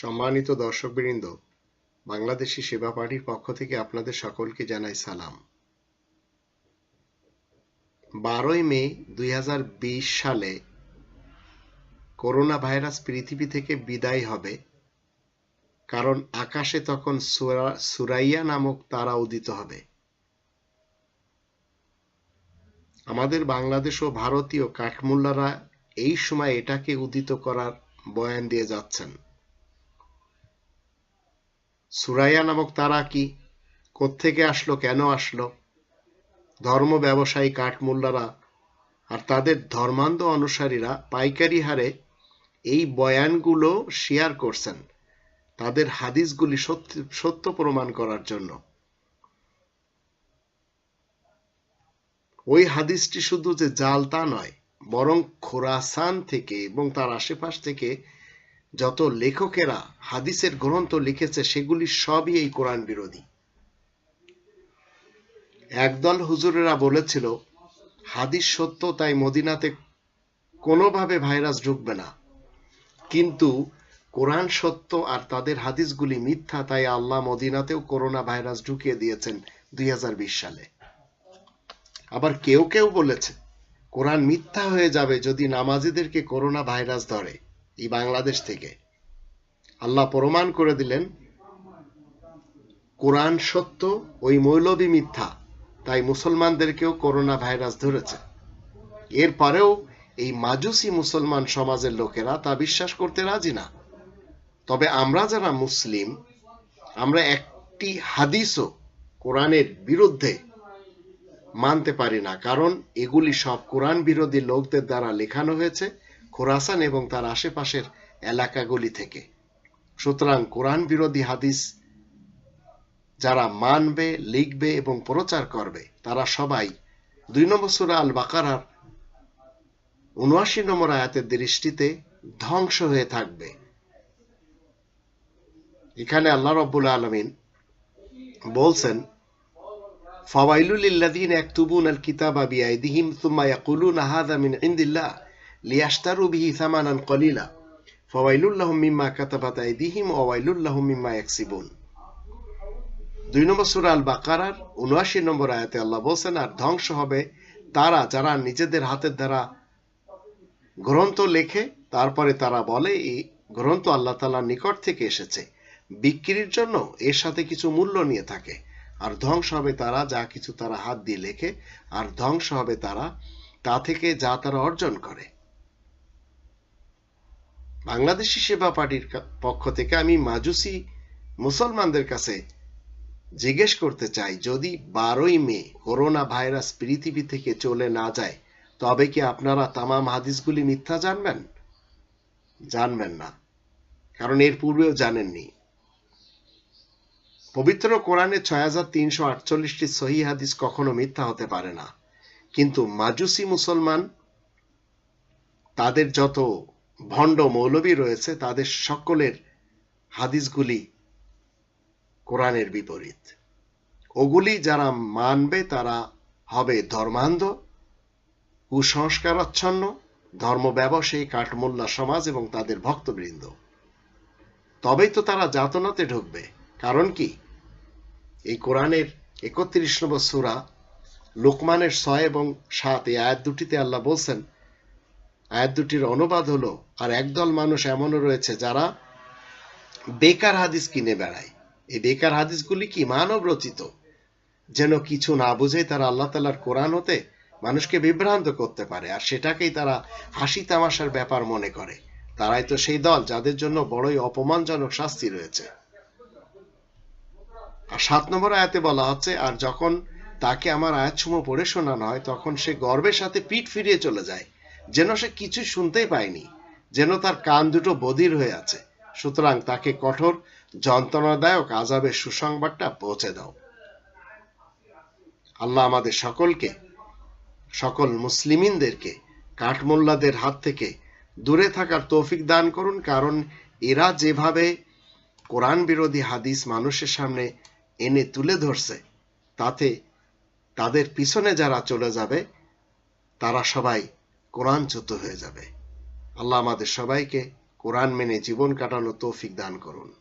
সম্মানিত দর্শকবৃন্দ, বাংলাদেশি সেবা পার্টির পক্ষ থেকে আপনাদের সকলকে জানাই সালাম। বারোই মে দুই হাজার বিশ সালে করোনা ভাইরাস পৃথিবী থেকে বিদায় হবে, কারণ আকাশে তখন সুরা- সুরাইয়া নামক তারা উদিত হবে। আমাদের বাংলাদেশ ও ভারতীয় কাঠমুল্লারা এই সময় এটাকে উদিত করার বয়ান দিয়ে যাচ্ছেন। সুরাইয়া নামক তারা কি? কোত্থেকে আসলো, কেন আসলো? ধর্ম ব্যবসায়ী কাঠমুল্লারা আর তাদের ধর্মান্ধ অনুসারীরা পাইকারি হারে এই বয়ানগুলো শেয়ার করছেন তাদের হাদিসগুলি সত্য সত্য প্রমাণ করার জন্য। ওই হাদিসটি শুধু যে জাল তা নয়, বরং খোরাসান থেকে এবং তার আশেপাশ থেকে যত লেখকেরা হাদিসের গ্রন্থ লিখেছে, সেগুলি সবই এই কোরআন বিরোধী। একদল হুজুরেরা বলেছিল, হাদিস সত্য, তাই মদিনাতে কোনোভাবে ভাইরাস ঢুকবে না। কিন্তু কোরআন সত্য আর তাদের হাদিসগুলি মিথ্যা, তাই আল্লাহ মদিনাতেও করোনা ভাইরাস ঢুকিয়ে দিয়েছেন দুই হাজার বিশ সালে। আবার কেউ কেউ বলেছে, কোরআন মিথ্যা হয়ে যাবে যদি নামাজিদেরকে করোনা ভাইরাস ধরে। এই বাংলাদেশ থেকে। আল্লাহ প্রমাণ করে দিলেন, কোরআন সত্য, ওই মৌলবী মিথ্যা, তাই মুসলমানদেরকেও করোনা ভাইরাস ধরেছে। এরপরেও এই মাজুসি মুসলমান সমাজের লোকেরা তা বিশ্বাস করতে রাজি না। তবে আমরা যারা মুসলিম, আমরা একটি হাদিসও কোরআনের বিরুদ্ধে মানতে পারি না, কারণ এগুলি সব কোরআন বিরোধী লোকদের দ্বারা লেখানো হয়েছে। খোরাসান এবং তার আশেপাশের এলাকাগুলি থেকে। সুতরাং কোরআন বিরোধী হাদিস যারা মানবে, লিখবে এবং প্রচার করবে, তারা সবাই দুই নম্বর সুরা আল বাকারার উনআশি নম্বর আয়াতের দৃষ্টিতে ধ্বংস হয়ে থাকবে। এখানে আল্লাহ রব্বুল আলমিন বলছেন, ফাওয়াইলুল লিল্লাযীনা ইয়াকতুবুনা আল কিতাবা বিআইদিহিম থুম্মা ইয়াকুলুনা হাযা মিন ইনদিল্লাহ। লিয়াশতারু বিহি থামানান কলিলা। ফাওয়াইলুল লাহুম মিম্মা কাতাবাত আইদিহিম ওয়া ওয়াইলুল লাহুম মিম্মা ইয়াকসিবুন। দুই নম্বর সূরা আল বাকারার 79 নম্বর আয়াতে আল্লাহ বলছেন, আর ধ্বংস হবে তারা যারা নিজেদের হাতের দ্বারা গ্রন্থ লেখে, তারপরে তারা বলে, এই গ্রন্থ আল্লাহ তাআলার নিকট থেকে এসেছে। বিক্রির জন্য এর সাথে কিছু মূল্য নিয়ে থাকে। আর ধ্বংস হবে তারা যা কিছু তারা হাত দিয়ে লেখে, আর ধ্বংস হবে তারা তা থেকে যা তারা অর্জন করে। বাংলাদেশি সেবা পার্টির পক্ষ থেকে আমি মাজুসি মুসলমানদের কাছে জিজ্ঞেস করতে চাই, যদি বারোই মে করোনা ভাইরাস পৃথিবী থেকে চলে না যায়, তবে কি আপনারা তামাম হাদিসগুলি মিথ্যা জানবেন? জানবেন না। কারণ এর পূর্বেও জানেননি। পবিত্র কোরআনে ছয় হাজার তিনশো আটচল্লিশটি সহি হাদিস কখনো মিথ্যা হতে পারে না। কিন্তু মাজুসি মুসলমান তাদের যত ভণ্ড মৌলবী রয়েছে, তাদের সকলের হাদিসগুলি কোরআনের বিপরীত। ওগুলি যারা মানবে, তারা হবে ধর্মান্ধ, কুসংস্কারাচ্ছন্ন ধর্ম ব্যবসায়ী কাঠমোল্লা সমাজ এবং তাদের ভক্তবৃন্দ। তবেই তো তারা যাতনাতে ঢুকবে। কারণ কি? এই কোরআনের একত্রিশ নম্বর সুরা লোকমানের ছয় এবং সাত, এই আয়াত দুটিতে আল্লাহ বলছেন আয়াত দুটির অনুবাদ হলো, আর একদল মানুষ এমনও রয়েছে যারা বেকার হাদিস কিনে বেড়ায়। এই বেকার হাদিসগুলি কি মানব রচিত? যেন কিছু না বুঝে তারা আল্লাহ তালার কোরআন হতে মানুষকে বিভ্রান্ত করতে পারে, আর সেটাকেই তারা হাসি তামাশার ব্যাপার মনে করে। তারাই তো সেই দল যাদের জন্য বড়ই অপমানজনক শাস্তি রয়েছে। আর সাত নম্বর আয়াতে বলা হচ্ছে, আর যখন তাকে আমার আয়াতসমূহ পড়ে শোনানো হয়, তখন সে গর্বের সাথে পিঠ ফিরিয়ে চলে যায়। যেন সে কিছু শুনতেই পায়নি, যেন তার কান দুটো বধির হয়ে আছে। সুতরাং তাকে কঠোর, যন্ত্রণাদায়ক আজাবের সুসংবাদটা পৌঁছে দাও। আল্লাহ আমাদের সকলকে, সকল মুসলিমিনদেরকে, কাঠমোল্লাদের হাত থেকে দূরে থাকার তৌফিক দান করুন, কারণ এরা যেভাবে কোরআন বিরোধী হাদিস মানুষের সামনে এনে তুলে ধরছে, তাতে তাদের পিছনে যারা চলে যাবে, তারা সবাই কোরআনচ্যুত হয়ে যাবে। আল্লাহ আমাদের সবাইকে কোরআন মেনে জীবন কাটানো তৌফিক দান করুন।